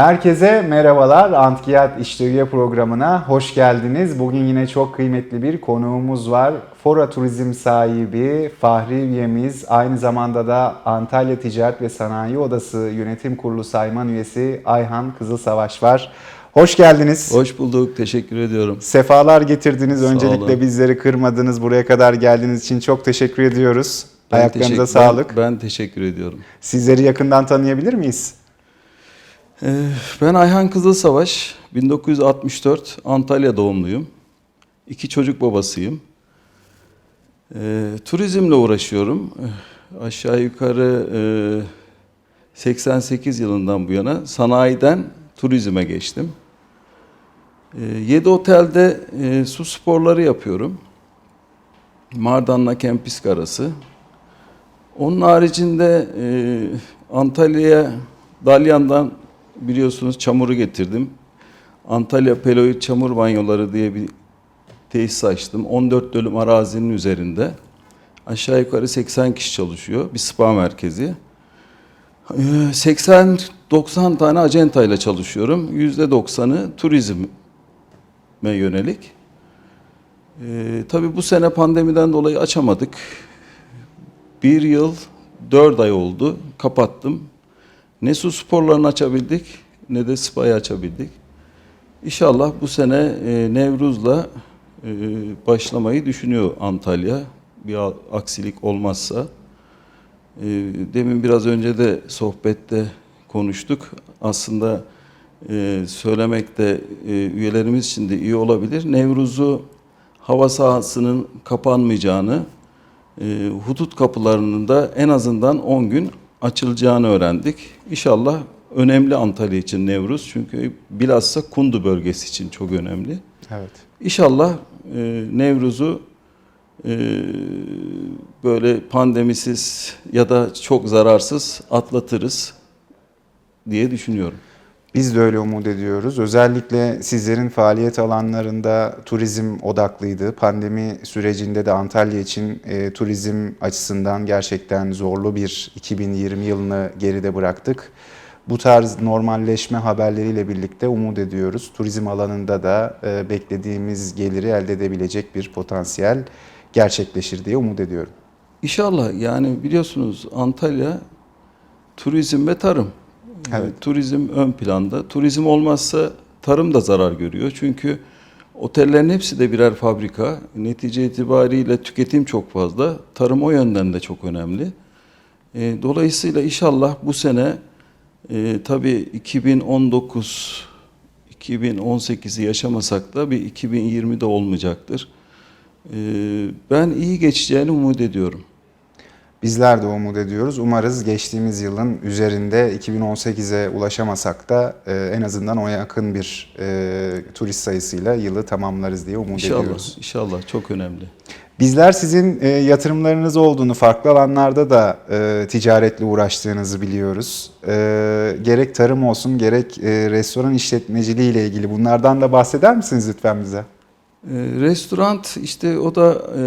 Herkese merhabalar. Antkiyat İştiriye programına hoş geldiniz. Bugün yine çok kıymetli bir konuğumuz var. Fora Turizm sahibi, Fahri üyemiz, aynı zamanda da Antalya Ticaret ve Sanayi Odası Yönetim Kurulu Sayman Üyesi Ayhan Kızılsavaş var. Hoş geldiniz. Hoş bulduk, teşekkür ediyorum. Sefalar getirdiniz. Sağ Öncelikle olun. bizleri kırmadınız. Buraya kadar geldiğiniz için çok teşekkür ediyoruz. Ben Ayaklarınıza sağlık. Ben, ben teşekkür ediyorum. Sizleri yakından tanıyabilir miyiz? Ee, ben Ayhan Kızılsavaş, 1964 Antalya doğumluyum. İki çocuk babasıyım. Ee, turizmle uğraşıyorum. Ee, aşağı yukarı e, 88 yılından bu yana sanayiden turizme geçtim. 7 otelde e, su sporları yapıyorum. Mardan'la Kempisk arası. Onun haricinde e, Antalya'ya Dalyan'dan biliyorsunuz çamuru getirdim. Antalya Peloid Çamur Banyoları diye bir tesis açtım. 14 dönüm arazinin üzerinde. Aşağı yukarı 80 kişi çalışıyor. Bir spa merkezi. Ee, 80-90 tane acentayla çalışıyorum. %90'ı turizme yönelik. Ee, tabii bu sene pandemiden dolayı açamadık. Bir yıl, dört ay oldu. Kapattım. Ne su sporlarını açabildik ne de spa'yı açabildik. İnşallah bu sene e, Nevruz'la e, başlamayı düşünüyor Antalya. Bir aksilik olmazsa. E, demin biraz önce de sohbette konuştuk. Aslında e, söylemek de e, üyelerimiz için de iyi olabilir. Nevruz'u hava sahasının kapanmayacağını, e, hudut kapılarının da en azından 10 gün açılacağını öğrendik. İnşallah önemli Antalya için Nevruz çünkü bilhassa Kundu bölgesi için çok önemli. Evet. İnşallah e, Nevruz'u e, böyle pandemisiz ya da çok zararsız atlatırız diye düşünüyorum. Biz de öyle umut ediyoruz. Özellikle sizlerin faaliyet alanlarında turizm odaklıydı. Pandemi sürecinde de Antalya için e, turizm açısından gerçekten zorlu bir 2020 yılını geride bıraktık. Bu tarz normalleşme haberleriyle birlikte umut ediyoruz. Turizm alanında da e, beklediğimiz geliri elde edebilecek bir potansiyel gerçekleşir diye umut ediyorum. İnşallah yani biliyorsunuz Antalya turizm ve tarım. Evet. Turizm ön planda. Turizm olmazsa tarım da zarar görüyor. Çünkü otellerin hepsi de birer fabrika. Netice itibariyle tüketim çok fazla. Tarım o yönden de çok önemli. E, dolayısıyla inşallah bu sene e, tabii 2019 2018'i yaşamasak da bir 2020'de olmayacaktır. E, ben iyi geçeceğini umut ediyorum. Bizler de umut ediyoruz. Umarız geçtiğimiz yılın üzerinde 2018'e ulaşamasak da e, en azından o yakın bir e, turist sayısıyla yılı tamamlarız diye umut İnşallah, ediyoruz. inşallah çok önemli. Bizler sizin e, yatırımlarınız olduğunu, farklı alanlarda da e, ticaretle uğraştığınızı biliyoruz. E, gerek tarım olsun, gerek e, restoran işletmeciliği ile ilgili bunlardan da bahseder misiniz lütfen bize? Ee, restoran işte o da e,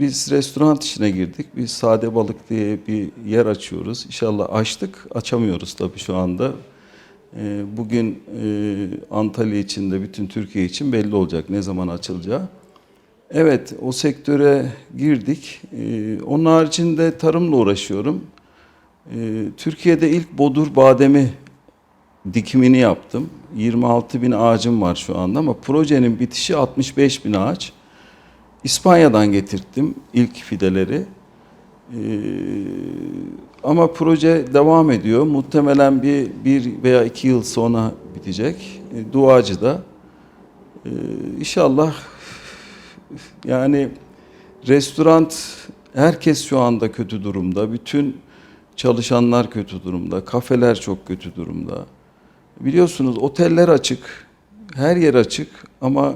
biz restoran işine girdik. Biz Sade Balık diye bir yer açıyoruz. İnşallah açtık. Açamıyoruz tabii şu anda. E, bugün e, Antalya için de bütün Türkiye için belli olacak ne zaman açılacağı. Evet o sektöre girdik. E, onun haricinde tarımla uğraşıyorum. E, Türkiye'de ilk bodur bademi dikimini yaptım. 26 bin ağacım var şu anda ama projenin bitişi 65 bin ağaç. İspanya'dan getirttim ilk fideleri. Ee, ama proje devam ediyor. Muhtemelen bir, bir veya iki yıl sonra bitecek. E, duacı da. Ee, inşallah yani restoran herkes şu anda kötü durumda. Bütün çalışanlar kötü durumda. Kafeler çok kötü durumda. Biliyorsunuz oteller açık, her yer açık ama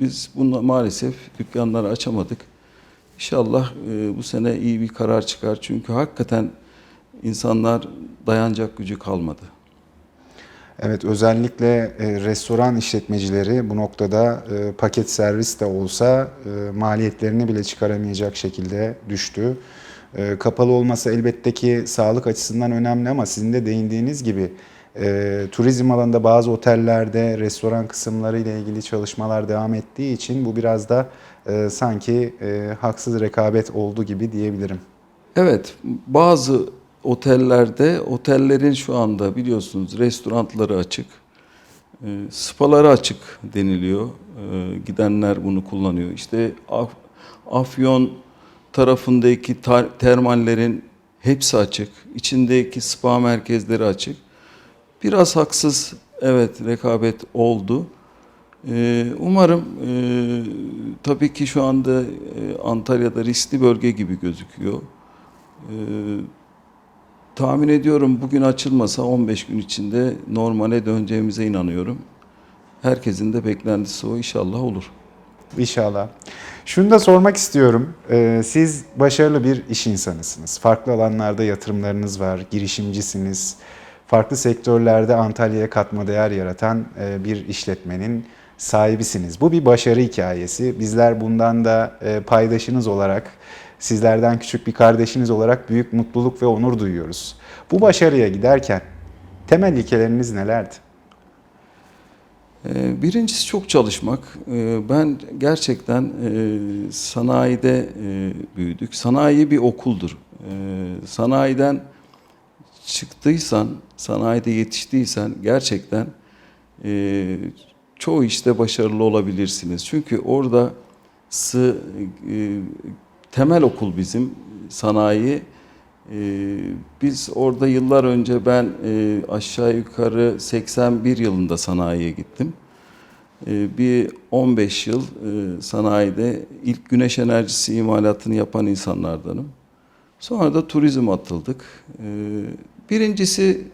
biz bununla maalesef dükkanları açamadık. İnşallah e, bu sene iyi bir karar çıkar çünkü hakikaten insanlar dayanacak gücü kalmadı. Evet özellikle e, restoran işletmecileri bu noktada e, paket servis de olsa e, maliyetlerini bile çıkaramayacak şekilde düştü. E, kapalı olması elbette ki sağlık açısından önemli ama sizin de değindiğiniz gibi E, turizm alanında bazı otellerde restoran kısımları ile ilgili çalışmalar devam ettiği için bu biraz da e, sanki e, haksız rekabet oldu gibi diyebilirim. Evet, bazı otellerde, otellerin şu anda biliyorsunuz restoranları açık, e, spaları açık deniliyor. E, gidenler bunu kullanıyor. İşte Af- Afyon tarafındaki ta- termallerin hepsi açık. İçindeki spa merkezleri açık. Biraz haksız, evet rekabet oldu. Ee, Umarım e, tabii ki şu anda e, Antalya'da riskli bölge gibi gözüküyor. Ee, tahmin ediyorum bugün açılmasa 15 gün içinde normale döneceğimize inanıyorum. Herkesin de beklentisi o inşallah olur. İnşallah. Şunu da sormak istiyorum. Ee, Siz başarılı bir iş insanısınız. Farklı alanlarda yatırımlarınız var, girişimcisiniz. Farklı sektörlerde Antalya'ya katma değer yaratan e, bir işletmenin sahibisiniz. Bu bir başarı hikayesi. Bizler bundan da e, paydaşınız olarak, sizlerden küçük bir kardeşiniz olarak büyük mutluluk ve onur duyuyoruz. Bu başarıya giderken temel ilkeleriniz nelerdi? Ee, Birincisi çok çalışmak. Ben gerçekten e, sanayide e, büyüdük. Sanayi bir okuldur. Sanayiden çıktıysan, sanayide yetiştiysen gerçekten e, çoğu işte başarılı olabilirsiniz. Çünkü orada sı, e, temel okul bizim sanayi. E, biz orada yıllar önce ben e, aşağı yukarı 81 yılında sanayiye gittim. E, bir 15 yıl e, sanayide ilk güneş enerjisi imalatını yapan insanlardanım. Sonra da turizm atıldık. E, birincisi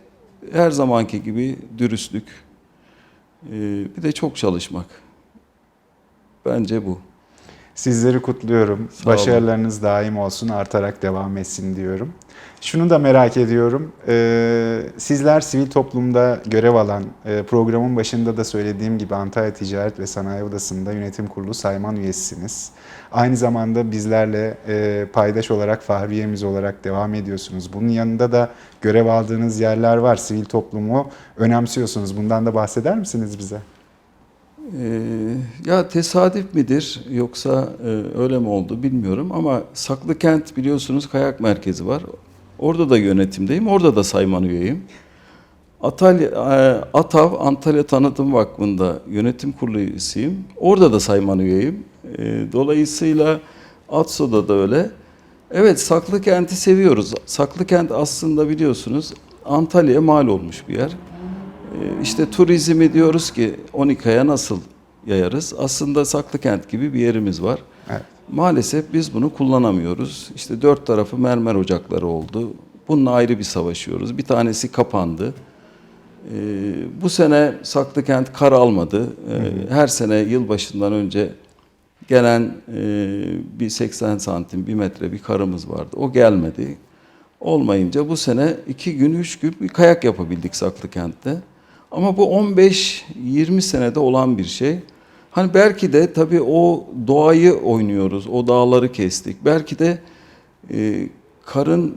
her zamanki gibi dürüstlük. E, bir de çok çalışmak. Bence bu. Sizleri kutluyorum. Sağ olun. Başarılarınız daim olsun, artarak devam etsin diyorum. Şunu da merak ediyorum. Ee, sizler sivil toplumda görev alan, e, programın başında da söylediğim gibi Antalya Ticaret ve Sanayi Odası'nda yönetim kurulu sayman üyesisiniz. Aynı zamanda bizlerle e, paydaş olarak, fahriyemiz olarak devam ediyorsunuz. Bunun yanında da görev aldığınız yerler var. Sivil toplumu önemsiyorsunuz. Bundan da bahseder misiniz bize? Ee, ya tesadüf midir yoksa e, öyle mi oldu bilmiyorum ama Saklıkent biliyorsunuz kayak merkezi var. Orada da yönetimdeyim, orada da sayman üyeyim. Atalya, e, ATAV Antalya Tanıtım Vakfı'nda yönetim kurulu üyesiyim. Orada da sayman üyeyim. E, Dolayısıyla ATSO'da da öyle. Evet Saklıkent'i seviyoruz. Saklıkent aslında biliyorsunuz Antalya'ya mal olmuş bir yer. Ee, İşte turizmi diyoruz ki 12'ya nasıl yayarız? Aslında Saklıkent gibi bir yerimiz var. Evet. Maalesef biz bunu kullanamıyoruz. İşte dört tarafı mermer ocakları oldu. Bununla ayrı bir savaşıyoruz. Bir tanesi kapandı. Ee, bu sene Saklıkent kar almadı. Ee, her sene yılbaşından önce gelen e, bir 80 santim, bir metre bir karımız vardı. O gelmedi. Olmayınca bu sene iki gün, üç gün bir kayak yapabildik Saklıkent'te. Ama bu 15-20 senede olan bir şey. Hani belki de tabii o doğayı oynuyoruz, o dağları kestik. Belki de e, karın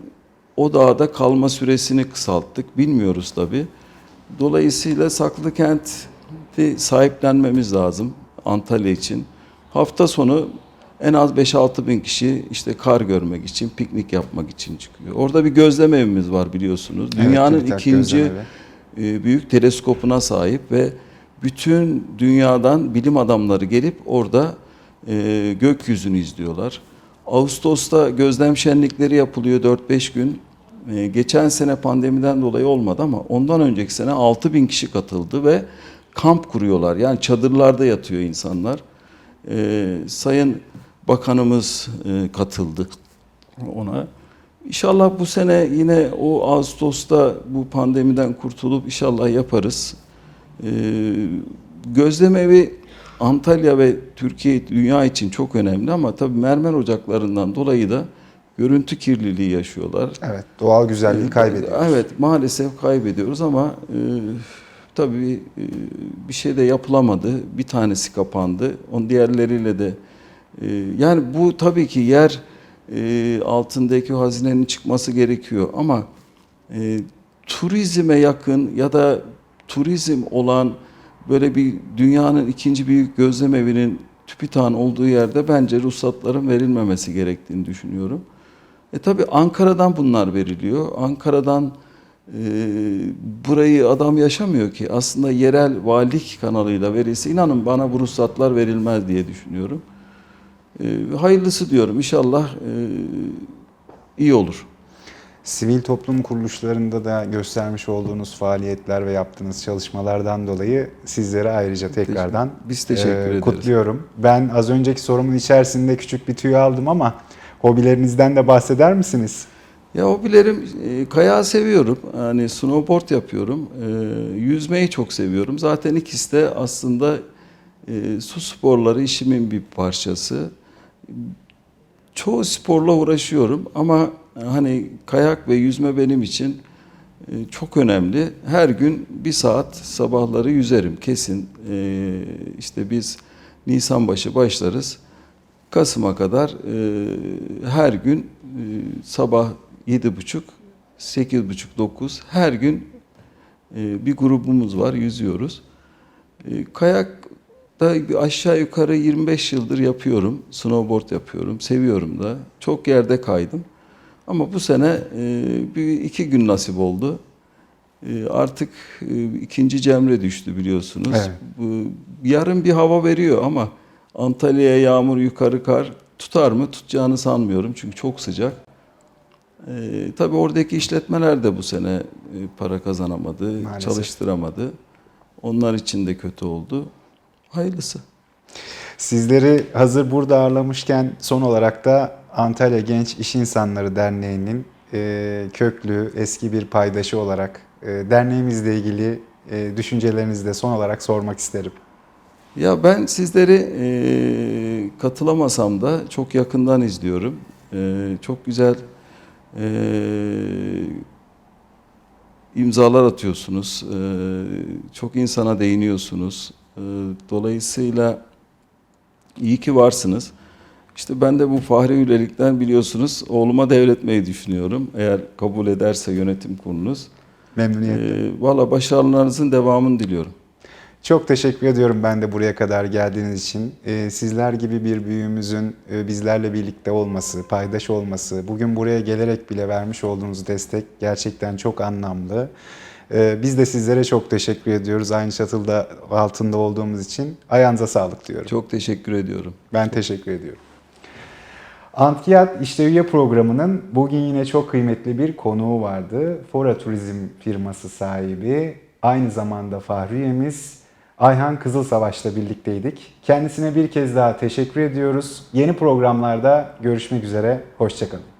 o dağda kalma süresini kısalttık, bilmiyoruz tabii. Dolayısıyla Saklıkent'i sahiplenmemiz lazım Antalya için. Hafta sonu en az 5-6 bin kişi işte kar görmek için, piknik yapmak için çıkıyor. Orada bir gözlem evimiz var biliyorsunuz. Evet, Dünyanın TÜBİTAK ikinci büyük teleskopuna sahip ve bütün dünyadan bilim adamları gelip orada e, gökyüzünü izliyorlar. Ağustos'ta gözlem şenlikleri yapılıyor 4-5 gün. E, geçen sene pandemiden dolayı olmadı ama ondan önceki sene 6 bin kişi katıldı ve kamp kuruyorlar. Yani çadırlarda yatıyor insanlar. E, Sayın Bakanımız e, katıldı ona. İnşallah bu sene yine o Ağustos'ta bu pandemiden kurtulup inşallah yaparız. Ee, gözlem evi Antalya ve Türkiye, dünya için çok önemli ama tabii mermer ocaklarından dolayı da görüntü kirliliği yaşıyorlar. Evet, doğal güzelliği kaybediyoruz. Evet, maalesef kaybediyoruz ama e, tabii e, bir şey de yapılamadı. Bir tanesi kapandı. Onun diğerleriyle de e, yani bu tabii ki yer e, altındaki hazinenin çıkması gerekiyor ama e, turizme yakın ya da turizm olan böyle bir dünyanın ikinci büyük gözlem evinin TÜBİTAK'ın olduğu yerde bence ruhsatların verilmemesi gerektiğini düşünüyorum. E tabi Ankara'dan bunlar veriliyor. Ankara'dan e, burayı adam yaşamıyor ki. Aslında yerel valilik kanalıyla verilse inanın bana bu ruhsatlar verilmez diye düşünüyorum. E, hayırlısı diyorum. İnşallah e, iyi olur. Sivil toplum kuruluşlarında da göstermiş olduğunuz faaliyetler ve yaptığınız çalışmalardan dolayı sizlere ayrıca tekrardan Biz teşekkür e, ederiz. kutluyorum. Ben az önceki sorumun içerisinde küçük bir tüy aldım ama hobilerinizden de bahseder misiniz? Ya hobilerim e, kayağı seviyorum. Yani snowboard yapıyorum. E, yüzmeyi çok seviyorum. Zaten ikisi de aslında e, su sporları işimin bir parçası. Çoğu sporla uğraşıyorum ama hani kayak ve yüzme benim için e, çok önemli. Her gün bir saat sabahları yüzerim kesin. E, işte biz Nisan başı başlarız. Kasım'a kadar e, her gün e, sabah yedi buçuk, sekiz buçuk, dokuz her gün e, bir grubumuz var, yüzüyoruz. E, kayak da bir aşağı yukarı 25 yıldır yapıyorum. Snowboard yapıyorum, seviyorum da. Çok yerde kaydım. Ama bu sene e, bir iki gün nasip oldu. E, artık e, ikinci cemre düştü biliyorsunuz. Evet. Yarın bir hava veriyor ama Antalya'ya yağmur, yukarı kar tutar mı? Tutacağını sanmıyorum çünkü çok sıcak. E, tabii oradaki işletmeler de bu sene para kazanamadı, Maalesef. çalıştıramadı. Onlar için de kötü oldu. Hayırlısı. Sizleri hazır burada ağırlamışken son olarak da Antalya Genç İş İnsanları Derneği'nin e, köklü eski bir paydaşı olarak e, derneğimizle ilgili e, düşüncelerinizi de son olarak sormak isterim. Ya ben sizleri e, katılamasam da çok yakından izliyorum. E, çok güzel e, imzalar atıyorsunuz. E, çok insana değiniyorsunuz. E, dolayısıyla iyi ki varsınız. İşte ben de bu fahri üyelikten biliyorsunuz oğluma devretmeyi düşünüyorum. Eğer kabul ederse yönetim kurulunuz. Memnuniyetle. E, Valla başarılarınızın devamını diliyorum. Çok teşekkür ediyorum ben de buraya kadar geldiğiniz için. Ee, sizler gibi bir büyüğümüzün e, bizlerle birlikte olması, paydaş olması, bugün buraya gelerek bile vermiş olduğunuz destek gerçekten çok anlamlı. Ee, biz de sizlere çok teşekkür ediyoruz aynı çatılda altında olduğumuz için. Ayağınıza sağlık diyorum. Çok teşekkür ediyorum. Ben teşekkür ediyorum. Antkiyat İşte Üye programının bugün yine çok kıymetli bir konuğu vardı. Fora Turizm firması sahibi, aynı zamanda Fahri üyemiz Ayhan Kızılsavaş'la birlikteydik. Kendisine bir kez daha teşekkür ediyoruz. Yeni programlarda görüşmek üzere, hoşçakalın.